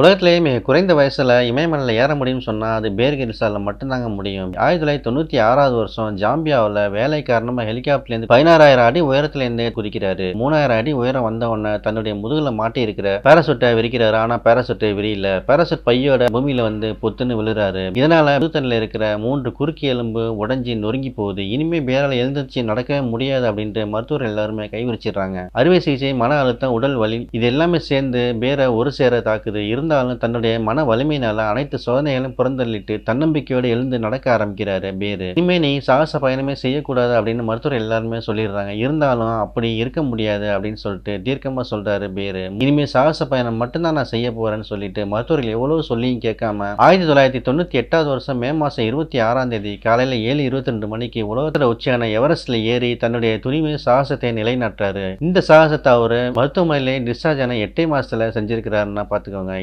உலகத்திலேயே மிக குறைந்த வயசில் இமயமலையில் ஏற முடியும்னு சொன்னால் அது பேர் மட்டும்தாங்க முடியும். ஆயிரத்தி தொள்ளாயிரத்தி தொண்ணூற்றி ஆறாவது வருஷம் ஜாம்பியாவில் வேலை காரணமாக ஹெலிகாப்டர்லேருந்து பதினாறாயிரம் அடி உயரத்துலேருந்து குதிக்கிறாரு. மூணாயிரம் அடி உயரம் வந்தவொடனே தன்னுடைய முதுகில் மாட்டி இருக்கிற பேராசூட்டை விரிக்கிறாரு. ஆனால் பேராசூட்டை விரியல. பேராசூட் பையோட பூமியில வந்து பொத்துன்னு விழுறாரு. இதனால புதுத்தனில் இருக்கிற மூன்று குறுக்கி எலும்பு உடைஞ்சி நொறுங்கி போகுது. இனிமே பேரால் எழுந்திருச்சு நடக்கவே முடியாது அப்படின்ட்டு மருத்துவர் எல்லாருமே கைவிரிச்சிடுறாங்க அறுவை சிகிச்சை மன அழுத்தம் உடல் வலி இது எல்லாமே சேர்ந்து பேரை ஒரு சேர தாக்குது. இருந்தாலும் தன்னுடைய மன வலிமையினால அனைத்து சோதனைகளும் புறந்தள்ளிட்டு தன்னம்பிக்கையோடு எழுந்து நடக்க ஆரம்பிக்கிறாரு பேரு. இனிமே நீ சாகச பயணமே செய்யக்கூடாது அப்படின்னு மருத்துவர் எல்லாருமே சொல்லிடுறாங்க. இருந்தாலும் அப்படி இருக்க முடியாது அப்படின்னு சொல்லிட்டு தீர்க்கமா சொல்றாரு பேரு. இனிமே சாகச பயணம் மட்டும்தான் நான் செய்ய போறேன்னு சொல்லிட்டு மருத்துவர்கள் எவ்வளவு சொல்லியும் கேட்காம ஆயிரத்தி தொள்ளாயிரத்தி தொண்ணூத்தி எட்டாவது வருஷம் மே மாசம் இருபத்தி ஆறாம் தேதி காலையில ஏழு இருபத்தி ரெண்டு மணிக்கு உலகத்துல உச்சியான எவரெஸ்ட்ல ஏறி தன்னுடைய துணிமை சாகசத்தை நிலைநாட்டுறாரு. இந்த சாகசத்தை அவரு மருத்துவமனையிலே டிஸ்சார்ஜ் ஆன எட்டே மாசத்துல செஞ்சிருக்கிறாருன்னா பாத்துக்கோங்க.